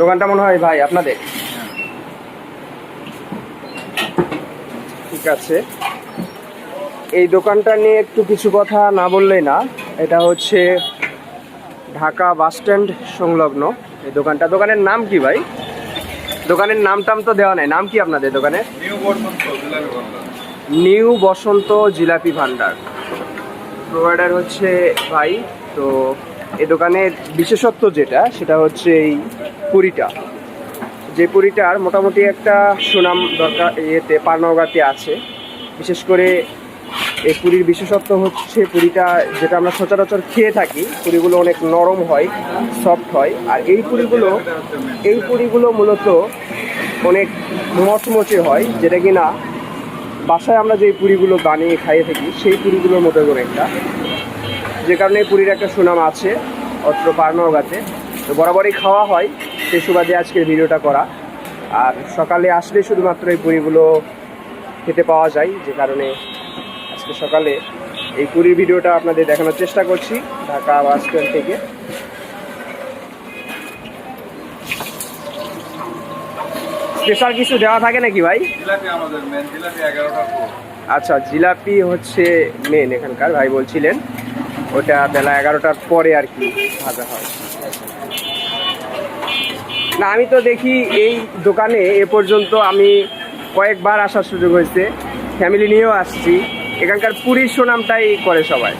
দোকানটা মনে হয় ভাই আপনাদের? ঠিক আছে। এই দোকানটা নিয়ে একটু কিছু কথা না বললেই না। এটা হচ্ছে ঢাকা বাস স্ট্যান্ড সংলগ্ন এই দোকানটা। দোকানের নাম কি ভাই? দোকানের নাম টাম তো দেওয়া নাই। নাম কি আপনাদের দোকানের? New Basanta Jilapi Bhandar. New Basanta Jilapi Bhandar. Provider হচ্ছে ভাই তো এই দোকানের বিশেষত্ব যেটা, সেটা হচ্ছে এই পুরিটা। যে পুরিটার মোটামুটি একটা সুনাম দরকার ইয়েতে পারনগাতে আছে। বিশেষ করে এই পুরীর বিশেষত্ব হচ্ছে পুরিটা, যেটা আমরা সচরাচর খেয়ে থাকি, পুরিগুলো অনেক নরম হয় সফট হয়। আর এই পুরিগুলো এই পুরিগুলো মূলত অনেক মচমচে হয়, যেটা কিনা বাসায় আমরা যে পুরিগুলো বানিয়ে খাইয়ে থাকি, সেই পুরিগুলোর মতো করে একটা। যে কারণে পুরীর একটা সুনাম আছে অত্র পারনগাতে তো বরাবরই খাওয়া হয় সেই সুবাদে আজকের ভিডিওটা করা। আর সকালে আসলে শুধুমাত্র এই পুরিগুলো খেতে পাওয়া যায় যে কারণে আজকে সকালে এই পুরীর ভিডিওটা আপনাদের দেখানোর চেষ্টা করছি ঢাকা বাস স্ট্যান্ড থেকে। স্পেশাল কিছু দেওয়া থাকে নাকি ভাই? আচ্ছা জিলাপি হচ্ছে মেন এখানকার ভাই বলছিলেন। ওটা বেলা এগারোটার পরে আর কি ভাজা হয়। না আমি তো দেখি এই দোকানে এ পর্যন্ত আমি কয়েকবার আসার সুযোগ হয়েছে। ফ্যামিলি নিয়েও আসছি। এখানকার পুরীর সুনামটাই করে সবাই।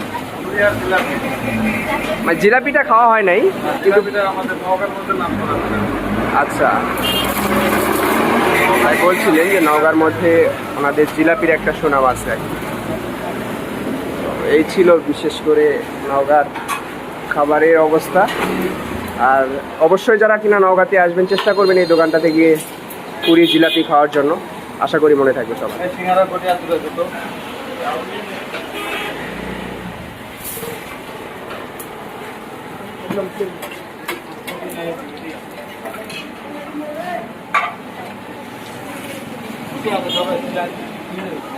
মানে জিলাপিটা খাওয়া হয় নাই। আচ্ছা। বলছিলেন যে নওগাঁর মধ্যে ওনাদের জিলাপির একটা সুনাম আছে আর কি। এই ছিল বিশেষ করে নওগাঁর খাবারের অবস্থা। আর অবশ্যই যারা কিনা নওগাঁতে আসবেন, চেষ্টা করবেন এই দোকানটাতে গিয়ে পুরি জিলাপি খাওয়ার জন্য। আশা করি মনে থাকবে সবাই এই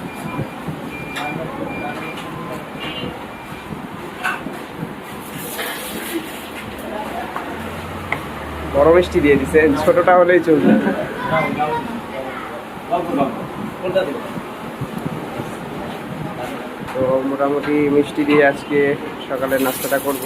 বড় মিষ্টি দিয়ে দিছে, ছোটটা হলেই চলবে। তো মোটামুটি মিষ্টি দিয়ে আজকে সকালে নাস্তাটা করব।